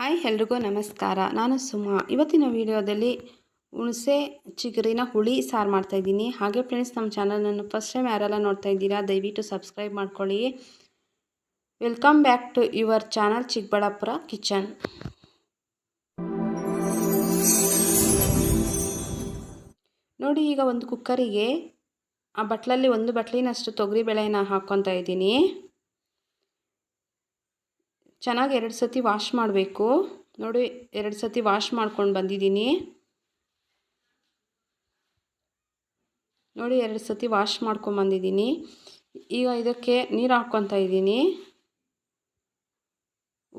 Hi ಎಲ್ರಿಗೂ ನಮಸ್ಕಾರ. ನಾನು ಸುಮಾ. ಇವತ್ತಿನ ವಿಡಿಯೋದಲ್ಲಿ ಹುಣಸೆ ಚಿಗುರಿನ ಹುಳಿ ಸಾರು ಮಾಡ್ತಾಯಿದ್ದೀನಿ ಹಾಗೆ ಫ್ರೆಂಡ್ಸ್ ನಮ್ಮ ಚಾನಲನ್ನು ಫಸ್ಟ್ ಟೈಮ್ ಯಾರೆಲ್ಲ ನೋಡ್ತಾ ಇದ್ದೀರಾ, ದಯವಿಟ್ಟು ಸಬ್ಸ್ಕ್ರೈಬ್ ಮಾಡ್ಕೊಳ್ಳಿ. Welcome back to your channel Chikkaballapura kitchen ನೋಡಿ, ಈಗ ಒಂದು ಕುಕ್ಕರಿಗೆ ಆ ಬಟ್ಲಲ್ಲಿ ಒಂದು ಬಟ್ಲಿನಷ್ಟು ತೊಗರಿಬೇಳೆನ ಹಾಕ್ಕೊತಾ ಇದ್ದೀನಿ. ಚೆನ್ನಾಗಿ ಎರಡು ಸತಿ ವಾಶ್ ಮಾಡಬೇಕು. ನೋಡಿ, ಎರಡು ಸತಿ ವಾಶ್ ಮಾಡ್ಕೊಂಡು ಬಂದಿದ್ದೀನಿ. ನೋಡಿ, ಎರಡು ಸತಿ ವಾಶ್ ಮಾಡ್ಕೊಂಬಂದಿದ್ದೀನಿ ಈಗ ಇದಕ್ಕೆ ನೀರು ಹಾಕ್ಕೊತಾ ಇದ್ದೀನಿ.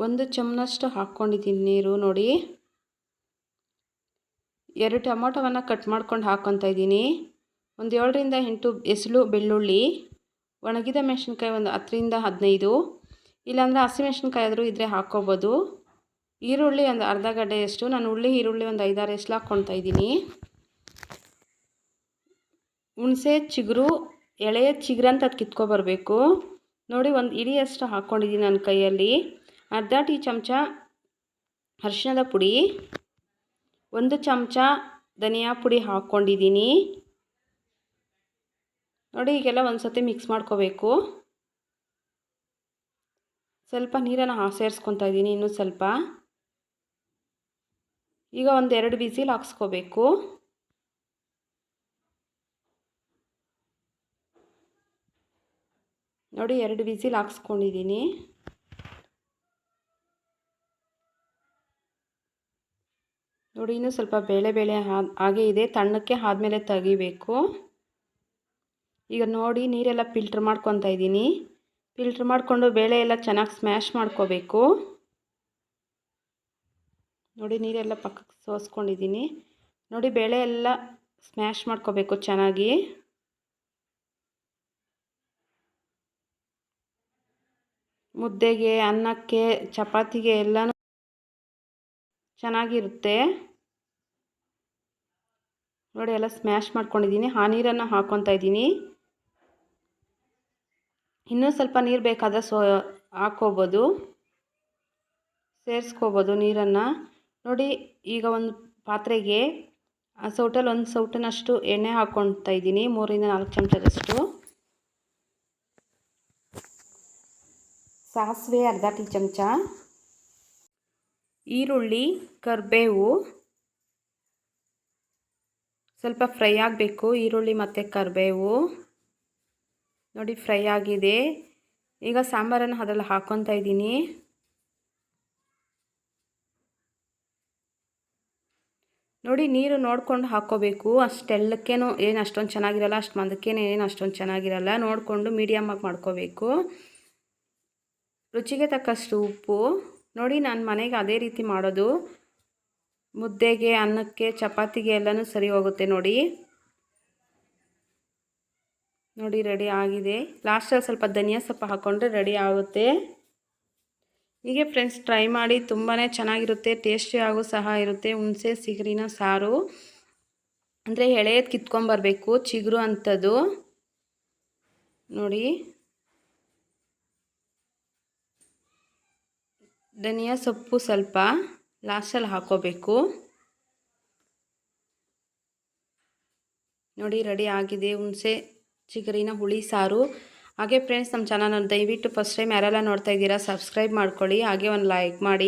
ಒಂದು ಚಮನಷ್ಟು ಹಾಕ್ಕೊಂಡಿದ್ದೀನಿ ನೀರು, ನೋಡಿ. ಎರಡು ಟೊಮೊಟೊವನ್ನು ಕಟ್ ಮಾಡ್ಕೊಂಡು ಹಾಕ್ಕೊತಾ ಇದ್ದೀನಿ. ಒಂದು ಏಳರಿಂದ ಎಂಟು ಎಸಳು ಬೆಳ್ಳುಳ್ಳಿ. ಒಣಗಿದ ಮೆಣಸಿನ್ಕಾಯಿ ಒಂದು ಹತ್ತರಿಂದ ಹದಿನೈದು. ಇಲ್ಲಾಂದರೆ ಹಸಿಮೆಣ್ಸಿನ್ಕಾಯಿ ಆದರೂ ಇದ್ದರೆ ಹಾಕ್ಕೋಬೋದು. ಈರುಳ್ಳಿ ಒಂದು ಅರ್ಧ ಗಡ್ಡೆಯಷ್ಟು, ನಾನು ಉಳ್ಳಿ ಈರುಳ್ಳಿ ಒಂದು ಐದಾರು ಎಷ್ಟು ಹಾಕ್ಕೊಳ್ತಾ ಇದ್ದೀನಿ. ಹುಣಸೆ, ಚಿಗುರು ಎಳೆಯ ಚಿಗುರಂತ ಅದು ಕಿತ್ಕೊಬರ್ಬೇಕು. ನೋಡಿ ಒಂದು ಇಡಿಯಷ್ಟು ಹಾಕ್ಕೊಂಡಿದ್ದೀನಿ ನನ್ನ ಕೈಯಲ್ಲಿ. ಅರ್ಧ ಟೀ ಚಮಚ ಅರಿಶಿಣದ ಪುಡಿ, ಒಂದು ಚಮಚ ಧನಿಯಾ ಪುಡಿ ಹಾಕ್ಕೊಂಡಿದ್ದೀನಿ. ನೋಡಿ ಈಗೆಲ್ಲ ಒಂದು ಸತಿ ಮಿಕ್ಸ್ ಮಾಡ್ಕೋಬೇಕು. ಸ್ವಲ್ಪ ನೀರನ್ನು ಸೇರಿಸ್ಕೊತಾ ಇದ್ದೀನಿ ಇನ್ನೂ ಸ್ವಲ್ಪ. ಈಗ ಒಂದು ಎರಡು ಬಿಸಿಲು ಹಾಕ್ಸ್ಕೋಬೇಕು. ನೋಡಿ, ಎರಡು ಬಿಸಿಲು ಹಾಕ್ಸ್ಕೊಂಡಿದ್ದೀನಿ. ನೋಡಿ, ಇನ್ನೂ ಸ್ವಲ್ಪ ಬೇಳೆ ಬೇಳೆ ಹಾಗೆ ಇದೆ. ತಣ್ಣಕ್ಕೆ ಆದಮೇಲೆ ತೆಗಿಬೇಕು. ಈಗ ನೋಡಿ, ನೀರೆಲ್ಲ ಫಿಲ್ಟ್ರ್ ಮಾಡ್ಕೊತಾ ಇದ್ದೀನಿ. ಫಿಲ್ಟ್ರ್ ಮಾಡಿಕೊಂಡು ಬೇಳೆ ಎಲ್ಲ ಚೆನ್ನಾಗಿ ಸ್ಮ್ಯಾಶ್ ಮಾಡ್ಕೋಬೇಕು. ನೋಡಿ ನೀರೆಲ್ಲ ಪಕ್ಕಕ್ಕೆ ಸೋಸ್ಕೊಂಡಿದ್ದೀನಿ. ನೋಡಿ ಬೇಳೆ ಎಲ್ಲ ಸ್ಮ್ಯಾಶ್ ಮಾಡ್ಕೋಬೇಕು ಚೆನ್ನಾಗಿ. ಮುದ್ದೆಗೆ, ಅನ್ನಕ್ಕೆ, ಚಪಾತಿಗೆ ಎಲ್ಲನೂ ಚೆನ್ನಾಗಿರುತ್ತೆ. ನೋಡಿ ಎಲ್ಲ ಸ್ಮ್ಯಾಶ್ ಮಾಡ್ಕೊಂಡಿದ್ದೀನಿ. ಆ ನೀರನ್ನು ಹಾಕ್ಕೊತಾ ಇದ್ದೀನಿ. ಇನ್ನೂ ಸ್ವಲ್ಪ ನೀರು ಬೇಕಾದರೆ ಸೋ, ಹಾಕ್ಕೋಬೋದು. ಸೇರಿಸ್ಕೋಬೋದು ನೀರನ್ನು. ನೋಡಿ, ಈಗ ಒಂದು ಪಾತ್ರೆಗೆ, ಆ ಸೌಟಲ್ಲಿ ಒಂದು ಸೌಟನಷ್ಟು ಎಣ್ಣೆ ಹಾಕ್ಕೊಳ್ತಾ ಇದ್ದೀನಿ, ಮೂರಿಂದ ನಾಲ್ಕು ಚಮಚದಷ್ಟು. ಸಾಸಿವೆ ಅರ್ಧ ಟೀ ಚಮಚ. ಈರುಳ್ಳಿ, ಕರಿಬೇವು. ಸ್ವಲ್ಪ ಫ್ರೈ ಆಗಬೇಕು, ಈರುಳ್ಳಿ ಮತ್ತು ಕರಿಬೇವು. ನೋಡಿ, ಫ್ರೈ ಆಗಿದೆ. ಈಗ ಸಾಂಬಾರನ್ನು ಅದರಲ್ಲಿ ಹಾಕ್ಕೊತಾ ಇದ್ದೀನಿ. ನೋಡಿ, ನೀರು ನೋಡ್ಕೊಂಡು ಹಾಕ್ಕೋಬೇಕು. ಅಷ್ಟೆಲ್ಲಕ್ಕೇನು ಏನು ಅಷ್ಟೊಂದು ಚೆನ್ನಾಗಿರಲ್ಲ, ಅಷ್ಟು ಮಂದಕ್ಕೇನು ಏನು ಅಷ್ಟೊಂದು ಚೆನ್ನಾಗಿರಲ್ಲ. ನೋಡಿಕೊಂಡು ಮೀಡಿಯಮ್ಮಾಗಿ ಮಾಡ್ಕೋಬೇಕು. ರುಚಿಗೆ ತಕ್ಕಷ್ಟು ಉಪ್ಪು. ನೋಡಿ, ನಾನು ಮನೆಗೆ ಅದೇ ರೀತಿ ಮಾಡೋದು. ಮುದ್ದೆಗೆ, ಅನ್ನಕ್ಕೆ, ಚಪಾತಿಗೆ ಎಲ್ಲನೂ ಸರಿ ಹೋಗುತ್ತೆ ನೋಡಿ. ನೋಡಿ ರೆಡಿ ಆಗಿದೆ. ಲಾಸ್ಟಲ್ಲಿ ಸ್ವಲ್ಪ ಧನಿಯಾ ಸೊಪ್ಪು ಹಾಕ್ಕೊಂಡ್ರೆ ರೆಡಿ ಆಗುತ್ತೆ. ಹೀಗೆ ಫ್ರೆಂಡ್ಸ್ ಟ್ರೈ ಮಾಡಿ. ತುಂಬಾ ಚೆನ್ನಾಗಿರುತ್ತೆ ಟೇಸ್ಟಿಯಾಗೂ ಸಹ ಇರುತ್ತೆ. ಹುಣಸೆ ಸಿಗರಿನ ಸಾರು. ಅಂದರೆ ಎಳೆಯದು ಕಿತ್ಕೊಂಬರ್ಬೇಕು, ಚಿಗುರು ಅಂಥದ್ದು ನೋಡಿ. ಧನಿಯಾ ಸೊಪ್ಪು ಸ್ವಲ್ಪ ಲಾಸ್ಟಲ್ಲಿ ಹಾಕೋಬೇಕು. ನೋಡಿ ರೆಡಿ ಆಗಿದೆ ಹುಣಸೆ. ಚಿಗರಿನ ಹುಳಿ, ಸಾರು. ಹಾಗೆ ಫ್ರೆಂಡ್ಸ್ ನಮ್ಮ ಚಾನಲ್ ದಯವಿಟ್ಟು ಫಸ್ಟ್ ಟೈಮ್ ಯಾರೆಲ್ಲ ನೋಡ್ತಾ ಇದ್ದೀರಾ ಸಬ್ಸ್ಕ್ರೈಬ್ ಮಾಡ್ಕೊಳ್ಳಿ. ಹಾಗೆ ಒಂದು ಲೈಕ್ ಮಾಡಿ.